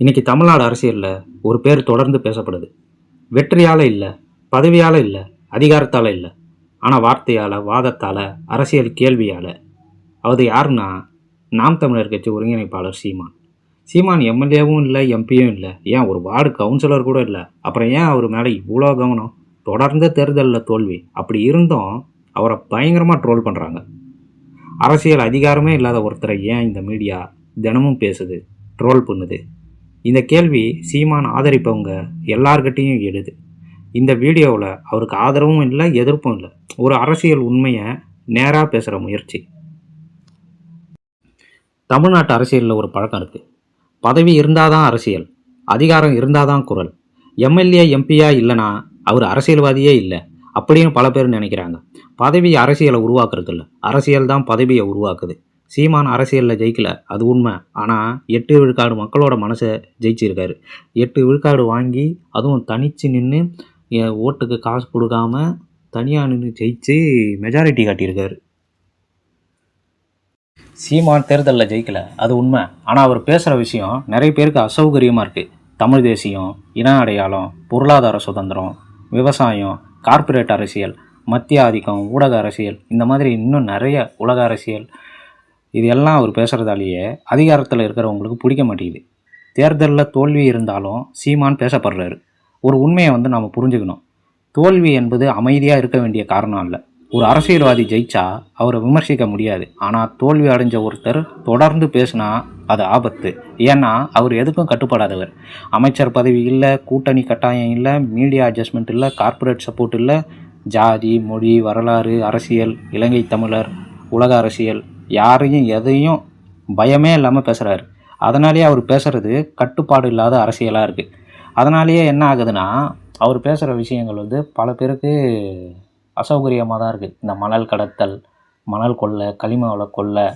இன்னைக்கு தமிழ்நாடு அரசியலில் ஒரு பேர் தொடர்ந்து பேசப்படுது. வெற்றியால் இல்லை பதவியால் இல்லை அதிகாரத்தால் இல்லை. ஆனால் வார்த்தையால் வாதத்தால் அரசியல் கேள்வியால். அது யாருன்னா நாம் தமிழர் கட்சி ஒருங்கிணைப்பாளர் சீமான். சீமான் எம்எல்ஏவும் இல்லை எம்பியும் இல்லை. ஏன் ஒரு வார்டு கவுன்சிலர் கூட இல்லை? அப்புறம் ஏன் அவர் மேலே இவ்வளோ கவனம்? தொடர்ந்த தேர்தலில் தோல்வி. அப்படி இருந்தும் அவரை பயங்கரமாக ட்ரோல் பண்ணுறாங்க அரசியல் அதிகாரமே இல்லாத ஒருத்தரை ஏன் இந்த மீடியா தினமும் பேசுது ட்ரோல் பண்ணுது? இந்த கேள்வி சீமான் ஆதரிப்பவங்க எல்லார்கிட்டையும் எழுது. இந்த வீடியோவில் அவருக்கு ஆதரவும் இல்லை எதிர்ப்பும் இல்லை. ஒரு அரசியல் உண்மையை நேராக பேசுகிற முயற்சி. தமிழ்நாட்டு அரசியலில் ஒரு பழக்கம் இருக்குது பதவி இருந்தால் தான் அரசியல் அதிகாரம் இருந்தால் தான் குரல். எம்எல்ஏ எம்பியா இல்லைனா அவர் அரசியல்வாதியே இல்லை அப்படின்னு பல பேர் நினைக்கிறாங்க. பதவி அரசியலை உருவாக்குறது இல்லை அரசியல் தான் பதவியை உருவாக்குது. சீமான் அரசியலில் ஜெயிக்கல. அது உண்மை. ஆனால் எட்டு விழுக்காடு மக்களோட மனசை ஜெயிச்சிருக்காரு. எட்டு விழுக்காடு வாங்கி அதுவும் தனித்து நின்று ஓட்டுக்கு காசு கொடுக்காம தனியாக நின்று ஜெயிச்சு மெஜாரிட்டி காட்டியிருக்காரு. சீமான் தேர்தலில் ஜெயிக்கல. அது உண்மை. ஆனால் அவர் பேசுகிற விஷயம் நிறைய பேருக்கு அசௌகரியமாக இருக்குது தமிழ் தேசியம் இன அடையாளம் பொருளாதார சுதந்திரம் விவசாயம் கார்ப்பரேட் அரசியல் மத்திய ஆதிக்கம் ஊடக அரசியல் இந்த மாதிரி இன்னும் நிறைய உலக அரசியல் இது எல்லாம் அவர் பேசுகிறதாலேயே அதிகாரத்தில் இருக்கிறவங்களுக்கு பிடிக்க மாட்டேங்குது. தேர்தலில் தோல்வி இருந்தாலும் சீமான் பேசப்படுறாரு. ஒரு உண்மையை வந்து நம்ம புரிஞ்சுக்கணும். தோல்வி என்பது அமைதியாக இருக்க வேண்டிய காரணம் இல்லை ஒரு அரசியல்வாதி ஜெயிச்சா அவரை விமர்சிக்க முடியாது. ஆனால் தோல்வி அடைஞ்ச ஒருத்தர் தொடர்ந்து பேசினா அது ஆபத்து. ஏன்னா அவர் எதுக்கும் கட்டுப்படாதவர். அமைச்சர் பதவி இல்லை கூட்டணி கட்டாயம் இல்லை மீடியா அட்ஜஸ்ட்மெண்ட் இல்லை கார்ப்பரேட் சப்போர்ட் இல்லை. ஜாதி மொழி வரலாறு அரசியல் இலங்கை தமிழர் உலக அரசியல் யாரையும் எதையும் பயமே இல்லாமல் பேசுகிறாரு அதனாலேயே அவர் பேசுகிறது கட்டுப்பாடு இல்லாத அரசியலாக இருக்குது அதனாலேயே என்ன ஆகுதுன்னா அவர் பேசுகிற விஷயங்கள் வந்து பல பேருக்கு அசௌகரியமாக தான் இருக்குது இந்த மணல் கடத்தல் மணல் கொள்ளை களிமவளை கொள்ளை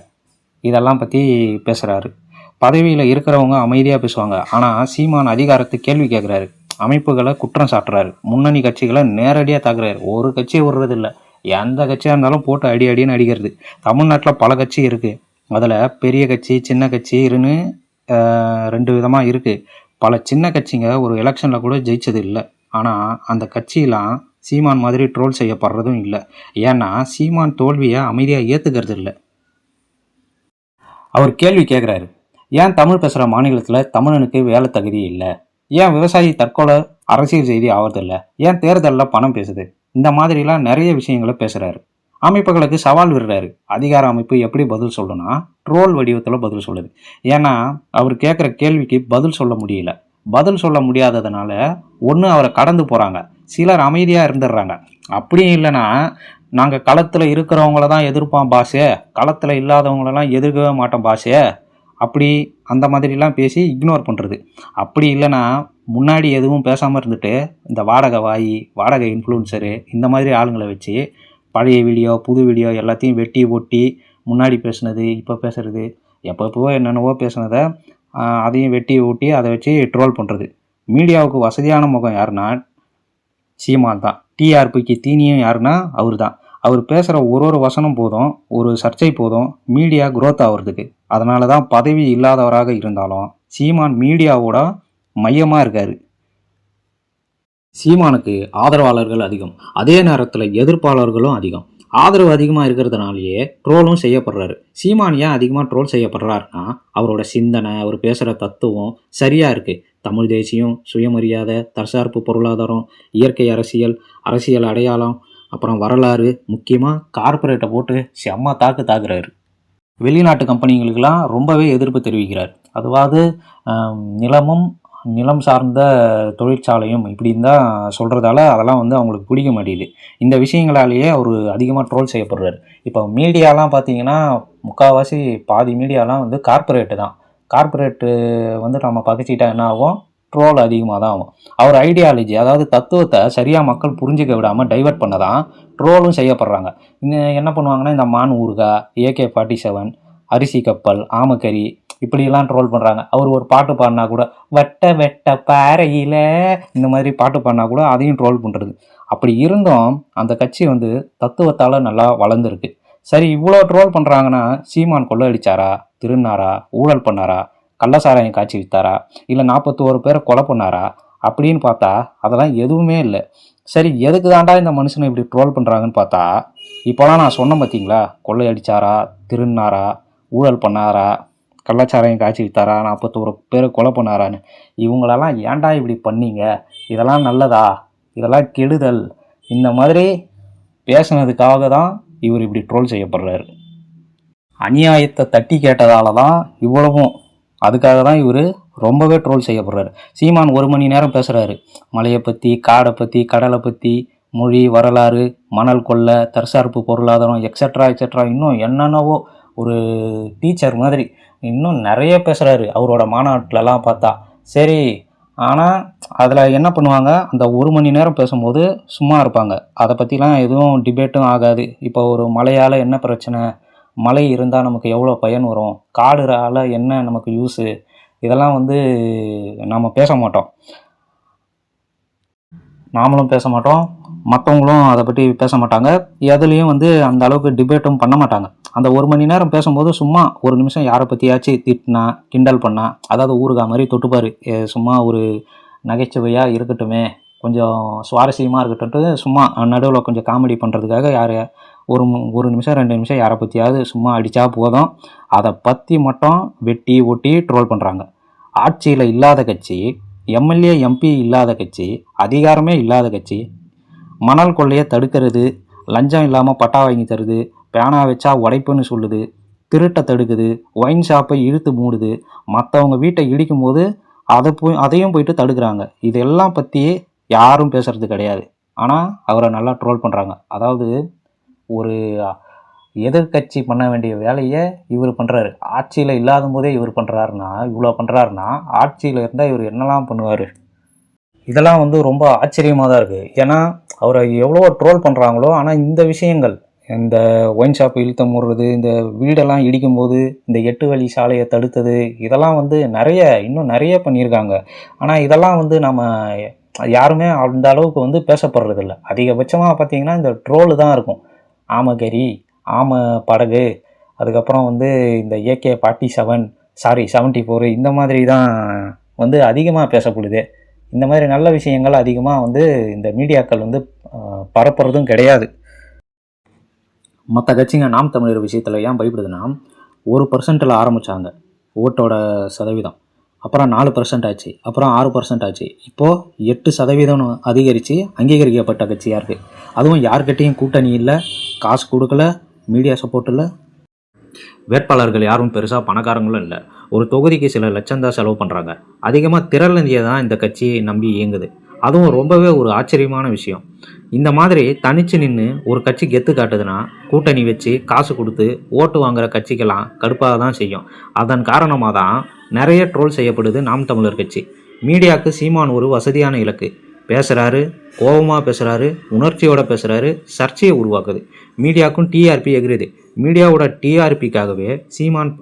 இதெல்லாம் பற்றி பேசுகிறாரு பதவியில் இருக்கிறவங்க அமைதியாக பேசுவாங்க. ஆனால் சீமான் அதிகாரத்தை கேள்வி கேட்குறாரு அமைப்புகளை குற்றம் சாட்டுறாரு. முன்னணி கட்சிகளை நேரடியாக தாக்குறாரு. ஒரு கட்சியை விடுறதில்லை. எந்த கட்சியாக இருந்தாலும் போட்டு அடி அடின்னு அடிக்கிறது. தமிழ்நாட்டில் பல கட்சி இருக்குது அதில் பெரிய கட்சி சின்ன கட்சி இருன்னு ரெண்டு விதமாக இருக்குது பல சின்ன கட்சிங்க ஒரு எலெக்ஷனில் கூட ஜெயிச்சது இல்லை. ஆனால் அந்த கட்சியெலாம் சீமான் மாதிரி ட்ரோல் செய்யப்படுறதும் இல்லை. ஏன்னா சீமான் தோல்வியை அமைதியாக ஏற்றுக்கிறது இல்லை. அவர் கேள்வி கேட்குறாரு ஏன் தமிழ் பேசுகிற மாநிலத்தில் தமிழனுக்கு வேலை தகுதி இல்லை? ஏன் விவசாயி தற்கொலை அரசியல் செய்தி ஆவறதில்லை ஏன் தேர்தலில் பணம் பேசுது? இந்த மாதிரிலாம் நிறைய விஷயங்களை பேசுகிறாரு அமைப்புகளுக்கு சவால் விடுறாரு. அதிகார அமைப்பு எப்படி பதில் சொல்லணும்னா ட்ரோல் வடிவத்தில் பதில் சொல்லுது. ஏன்னா அவர் கேட்குற கேள்விக்கு பதில் சொல்ல முடியல. பதில் சொல்ல முடியாததுனால ஒன்று அவரை கடந்து போகிறாங்க சிலர் அமைதியாக இருந்துடுறாங்க. அப்படியும் இல்லைன்னா நாங்கள் களத்தில் இருக்கிறவங்கள தான் எதிர்ப்போம் பாஸே களத்தில் இல்லாதவங்களெல்லாம் எதிர்க்கவே மாட்டோம் பாஸே அப்படி அந்த மாதிரிலாம் பேசி இக்னோர் பண்ணுறது அப்படி இல்லைன்னா முன்னாடி எதுவும் பேசாமல் இருந்துட்டு இந்த வாடகை வாயி வாடகை இன்ஃப்ளூன்சரு இந்த மாதிரி ஆளுங்களை வச்சு பழைய வீடியோ புது வீடியோ எல்லாத்தையும் வெட்டி ஒட்டி முன்னாடி பேசுனது இப்போ பேசுகிறது எப்பப்போ என்னென்னவோ பேசுனதை அதையும் வெட்டி ஓட்டி அதை வச்சு ட்ரோல் பண்ணுறது மீடியாவுக்கு வசதியான முகம் யாருன்னா சீமான் தான். டிஆர்பிக்கு தீனியும் யாருன்னா அவர் தான். அவர் பேசுகிற ஒரு ஒரு வசனம் போதும் ஒரு சர்ச்சை போதும் மீடியா குரோத் ஆகுறதுக்கு. அதனால தான் பதவி இல்லாதவராக இருந்தாலும் சீமான் மீடியாவோட மையமாக இருக்கார். சீமானுக்கு ஆதரவாளர்கள் அதிகம். அதே நேரத்தில் எதிர்ப்பாளர்களும் அதிகம். ஆதரவு அதிகமாக இருக்கிறதுனாலயே ட்ரோலும் செய்யப்படுறாரு. சீமான் ஏன் அதிகமாக ட்ரோல் செய்யப்படுறாருன்னா அவரோட சிந்தனை அவர் பேசுகிற தத்துவம் சரியாக இருக்குது தமிழ் தேசியம் சுயமரியாதை தற்சார்பு பொருளாதாரம் இயற்கை அரசியல் அரசியல் அடையாளம் அப்புறம் வரலாறு முக்கியமாக கார்ப்பரேட்டை போட்டு செம்ம தாக்கு தாக்குறாரு. வெளிநாட்டு கம்பெனிகளுக்கெல்லாம் ரொம்பவே எதிர்ப்பு தெரிவிக்கிறார். அதுவாது நிலமும் நிலம் சார்ந்த தொழிற்சாலையும் இப்படின்னு தான் சொல்கிறதால அதெல்லாம் வந்து அவங்களுக்கு பிடிக்க மாட்டேங்குது. இந்த விஷயங்களாலேயே அவர் அதிகமாக ட்ரோல் செய்யப்படுறாரு. இப்போ மீடியாலாம் பார்த்தீங்கன்னா முக்கால்வாசி பாதி மீடியாலாம் வந்து கார்ப்பரேட்டு தான். கார்ப்பரேட்டு வந்து நம்ம பகைச்சிட்டா என்ன ஆகும்? ட்ரோல் அதிகமாக தான் ஆகும். அவர் ஐடியாலஜி அதாவது தத்துவத்தை சரியாக மக்கள் புரிஞ்சுக்க விடாமல் டைவர்ட் பண்ண தான் ட்ரோலும் செய்யப்படுறாங்க. இன்னும் என்ன பண்ணுவாங்கன்னா இந்த மான் ஊருகா ஏகே ஃபார்ட்டி செவன் அரிசி கப்பல் ஆமக்கறி இப்படியெல்லாம் ட்ரோல் பண்ணுறாங்க அவர் ஒரு பாட்டு பாடினா கூட வெட்ட வெட்ட பாறையில் இந்த மாதிரி பாட்டு பாடினா கூட அதையும் ட்ரோல் பண்ணுறது அப்படி இருந்தும் அந்த கட்சி வந்து தத்துவத்தால் நல்லா வளர்ந்துருக்கு. சரி இவ்வளோ ட்ரோல் பண்ணுறாங்கன்னா சீமான் கொள்ளடிச்சாரா? திருநாரா ஊழல் பண்ணாரா? கள்ளசாராயம் காய்ச்சி வித்தாரா? இல்லை நாற்பத்தோரு பேரை கொலை பண்ணாரா? அப்படின்னு பார்த்தா அதெல்லாம் எதுவுமே இல்லை. சரி எதுக்கு தாண்டா இந்த மனுஷனை இப்படி ட்ரோல் பண்ணுறாங்கன்னு பார்த்தா இப்போலாம் நான் சொன்னேன் பார்த்தீங்களா கொள்ளை அடிச்சாரா? திருநாரா ஊழல் பண்ணாரா? கள்ளச்சாராயம் காய்ச்சி வித்தாரா? நாற்பத்தோரு பேரை கொலை பண்ணாரான்னு. இவங்களெல்லாம் ஏன்டா இப்படி பண்ணீங்க? இதெல்லாம் நல்லதா? இதெல்லாம் கெடுதல். இந்த மாதிரி பேசுனதுக்காக தான் இவர் இப்படி ட்ரோல் செய்யப்படுறாரு. அநியாயத்தை தட்டி கேட்டதால தான் இவ்வளவும். அதுக்காக தான் இவர் ரொம்பவே ட்ரோல் செய்யப்படுறாரு. சீமான் ஒரு மணி நேரம் பேசுகிறாரு மலையை பற்றி காடை பற்றி கடலை பற்றி மொழி வரலாறு மணல் கொள்ளை தற்சார்பு பொருளாதாரம் எக்ஸட்ரா எக்ஸட்ரா இன்னும் என்னென்னவோ ஒரு டீச்சர் மாதிரி. இன்னும் நிறைய பேசுகிறாரு அவரோட மாநாட்டிலலாம் பார்த்தா. சரி ஆனால் அதில் என்ன பண்ணுவாங்க? அந்த ஒரு மணி நேரம் பேசும்போது சும்மா இருப்பாங்க. அதை பற்றிலாம் எதுவும் டிபேட்டும் ஆகாது. இப்போ ஒரு மழையால் என்ன பிரச்சனை? மழை இருந்தால் நமக்கு எவ்வளோ பயன் வரும்? காடுறால என்ன நமக்கு யூஸு இதெல்லாம் வந்து நாம் பேச மாட்டோம். நாமளும் பேச மாட்டோம். மற்றவங்களும் அதை பற்றி பேச மாட்டாங்க. எதுலேயும் வந்து அந்த அளவுக்கு டிபேட்டும் பண்ண மாட்டாங்க. அந்த ஒரு மணி நேரம் பேசும்போது சும்மா ஒரு நிமிஷம் யாரை பற்றியாச்சும் திட்டினா கிண்டல் பண்ணா அதாவது ஊறுகா மாதிரி தொட்டுப்பார். சும்மா ஒரு நகைச்சுவையாக இருக்கட்டுமே கொஞ்சம் சுவாரஸ்யமாக இருக்கட்டும் சும்மா நடுவில் கொஞ்சம் காமெடி பண்ணுறதுக்காக யார் ஒரு ஒரு நிமிஷம் ரெண்டு நிமிஷம் யாரை பற்றியாவது சும்மா அடித்தா போதும். அதை பற்றி மட்டும் வெட்டி ஒட்டி ட்ரோல் பண்ணுறாங்க ஆட்சியில் இல்லாத கட்சி எம்எல்ஏ எம்பி இல்லாத கட்சி அதிகாரமே இல்லாத கட்சி மணல் கொள்ளையை தடுக்கிறது லஞ்சம் இல்லாமல் பட்டா வாங்கி தருது பேனா வச்சா உடைப்புன்னு சொல்லுது. திருட்டை தடுக்குது. ஒயின் ஷாப்பை இழுத்து மூடுது. மற்றவங்க வீட்டை இடிக்கும் போது அதை போய் அதையும் போயிட்டு தடுக்கிறாங்க. இதெல்லாம் பற்றி யாரும் பேசுறது கிடையாது. ஆனால் அவரை நல்லா ட்ரோல் பண்ணுறாங்க அதாவது ஒரு எதிர்க்கட்சி பண்ண வேண்டிய வேலையை இவர் பண்ணுறாரு ஆட்சியில் இல்லாத போதே இவர் பண்ணுறாருன்னா இவ்வளோ பண்ணுறாருன்னா ஆட்சியில் இருந்தால் இவர் என்னெல்லாம் பண்ணுவார்? இதெல்லாம் வந்து ரொம்ப ஆச்சரியமாக தான் இருக்குது ஏன்னா அவரை எவ்வளோ ட்ரோல் பண்ணுறாங்களோ ஆனால் இந்த விஷயங்கள் இந்த ஒயின் ஷாப் இழுத்த முடுறது இந்த வீடெல்லாம் இடிக்கும்போது இந்த எட்டு வழி சாலையை தடுத்தது இதெல்லாம் வந்து நிறைய இன்னும் நிறைய பண்ணியிருக்காங்க. ஆனால் இதெல்லாம் வந்து நம்ம யாருமே அந்த அளவுக்கு வந்து பேசப்படுறதில்ல. அதிகபட்சமாக பார்த்தீங்கன்னா இந்த ட்ரோலு தான் இருக்கும். ஆமகரி ஆம படகு அதுக்கப்புறம் வந்து இந்த AK forty seven sorry seventy four இந்த மாதிரி தான் வந்து அதிகமாக பேசப்படுது. இந்த மாதிரி நல்ல விஷயங்கள் அதிகமாக வந்து இந்த மீடியாக்கள் வந்து பரப்புறதும் கிடையாது. மற்ற கட்சிங்க நாம் தமிழர் விஷயத்தில் ஏன் பயப்படுதுன்னா ஒரு பர்சன்ட்டில் ஆரம்பித்தாங்க ஓட்டோட சதவீதம். அப்புறம் நாலு பர்சன்ட் ஆச்சு. அப்புறம் ஆறு பர்சன்ட் ஆச்சு. இப்போது எட்டு சதவீதம் அதிகரித்து அங்கீகரிக்கப்பட்ட கட்சியாக இருக்குது அதுவும் யார்கிட்டேயும் கூட்டணி இல்லை காசு கொடுக்கல மீடியா சப்போர்ட் இல்லை. வேட்பாளர்கள் யாரும் பெருசாக பணக்காரங்களும் இல்லை. ஒரு தொகுதிக்கு சில லட்சம் தான் செலவு பண்ணுறாங்க அதிகமாக திரளந்தியை தான் இந்த கட்சியை நம்பி இயங்குது. அதுவும் ரொம்பவே ஒரு ஆச்சரியமான விஷயம். இந்த மாதிரி தனிச்சு நின்று ஒரு கட்சி கெத்து காட்டுதுன்னா கூட்டணி வச்சு காசு கொடுத்து ஓட்டு வாங்குற கட்சிக்கெல்லாம் கடுப்பாக தான் செய்யும். அதன் காரணமாக தான் நிறைய ட்ரோல் செய்யப்படுது நாம் தமிழர் கட்சி. மீடியாவுக்கு சீமான் ஒரு வசதியான இலக்கு. பேசுகிறாரு கோபமாக பேசுகிறாரு உணர்ச்சியோட பேசுகிறாரு சர்ச்சையை உருவாக்குது. மீடியாவுக்கும் டிஆர்பி எகிருது. மீடியாவோட டிஆர்பிக்காகவே சீமான்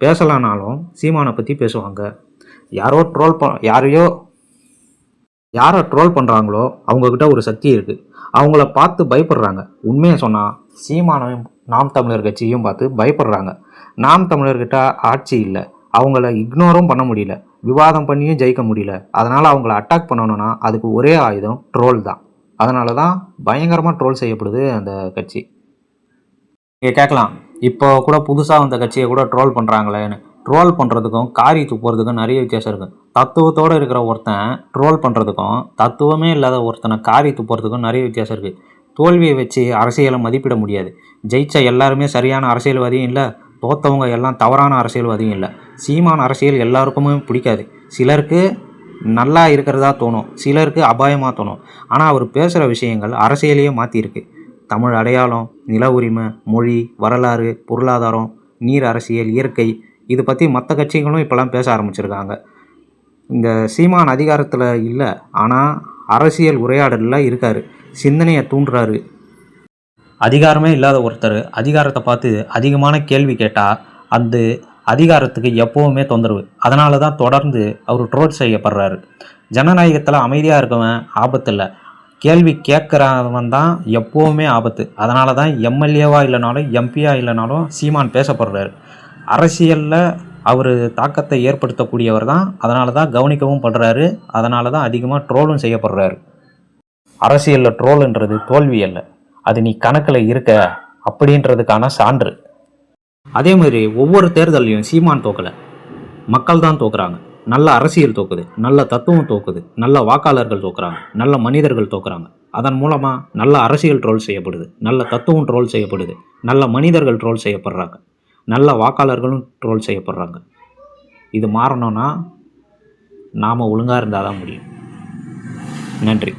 பேசலானாலும் சீமானை பற்றி பேசுவாங்க. யாரோ ட்ரோல் ப யாரையோ யாரை ட்ரோல் பண்ணுறாங்களோ அவங்கக்கிட்ட ஒரு சக்தி இருக்குது அவங்கள பார்த்து பயப்படுறாங்க. உண்மையை சொன்னால் சீமானையும் நாம் தமிழர் கட்சியும் பார்த்து பயப்படுறாங்க. நாம் தமிழர்கிட்ட ஆட்சி இல்லை. அவங்கள இக்னோரும் பண்ண முடியல. விவாதம் பண்ணியும் ஜெயிக்க முடியல. அதனால் அவங்கள அட்டாக் பண்ணணும்னா அதுக்கு ஒரே ஆயுதம் ட்ரோல் தான். அதனால தான் பயங்கரமாக ட்ரோல் செய்யப்படுது அந்த கட்சி. நீங்கள் கேட்கலாம். இப்போ கூட புதுசாக வந்த கட்சியை கூட ட்ரோல் பண்ணுறாங்களேன்னு ட்ரோல் பண்ணுறதுக்கும் காரி துப்புறதுக்கும் நிறைய வித்தியாசம் இருக்குது தத்துவத்தோடு இருக்கிற ஒருத்தன் ட்ரோல் பண்ணுறதுக்கும் தத்துவமே இல்லாத ஒருத்தனை காரி துப்புறதுக்கும் நிறைய வித்தியாசம் இருக்குது தோல்வியை வச்சு அரசியலை மதிப்பிட முடியாது. ஜெயிச்ச எல்லாருமே சரியான அரசியல்வாதியும் இல்லை தோத்தவங்க எல்லாம் தவறான அரசியல்வாதியும் இல்லை. சீமான அரசியல் எல்லாருக்குமே பிடிக்காது. சிலருக்கு நல்லா இருக்கிறதா தோணும் சிலருக்கு அபாயமாக தோணும். ஆனால் அவர் பேசுகிற விஷயங்கள் அரசியலையே மாற்றியிருக்கு தமிழ் அடையாளம் நில உரிமை மொழி வரலாறு பொருளாதாரம் நீர் அரசியல் இயற்கை இது பற்றி மற்ற கட்சிகளும் இப்போலாம் பேச ஆரம்பிச்சிருக்காங்க. இந்த சீமான் அதிகாரத்தில் இல்லை ஆனால் அரசியல் உரையாடலில் இருக்கார். சிந்தனையை தூண்டுறாரு. அதிகாரமே இல்லாத ஒருத்தர் அதிகாரத்தை பார்த்து அதிகமான கேள்வி கேட்டால் அந்த அதிகாரத்துக்கு எப்போவுமே தொந்தரவு. அதனால தான் தொடர்ந்து அவர் ட்ரோல் செய்யப்படுறாரு. ஜனநாயகத்தில் அமைதியாக இருக்கவன் ஆபத்து இல்லை. கேள்வி கேட்குறவன் தான் எப்போவுமே ஆபத்து. அதனால தான் எம்எல்ஏவாக இல்லைனாலும் எம்பியாக இல்லைனாலும் சீமான் பேசப்படுறாரு. அரசியலில் அவர் தாக்கத்தை ஏற்படுத்தக்கூடியவர் தான் அதனால தான் கவனிக்கவும் படுறாரு. அதனால தான் அதிகமாக ட்ரோலும் செய்யப்படுறாரு. அரசியலில் ட்ரோலுன்றது தோல்வி அல்ல. அது நீ கணக்கில் இருக்க அப்படின்றதுக்கான சான்று. அதே மாதிரி ஒவ்வொரு தேர்தல்லையும் சீமான் தோக்கலை. மக்கள் தான் தோக்குறாங்க. நல்ல அரசியல் தோக்குது. நல்ல தத்துவம் தோக்குது. நல்ல வாக்காளர்கள் தோக்குறாங்க. நல்ல மனிதர்கள் தோக்குறாங்க. அதன் மூலமாக நல்ல அரசியல் ட்ரோல் செய்யப்படுது. நல்ல தத்துவம் ட்ரோல் செய்யப்படுது. நல்ல மனிதர்கள் ட்ரோல் செய்யப்படுறாங்க. நல்ல வாக்காளர்களும் ட்ரோல் செய்யப்படுறாங்க. இது மாறணும்னா நாம் ஒழுங்காக இருந்தால் தான் முடியும். நன்றி.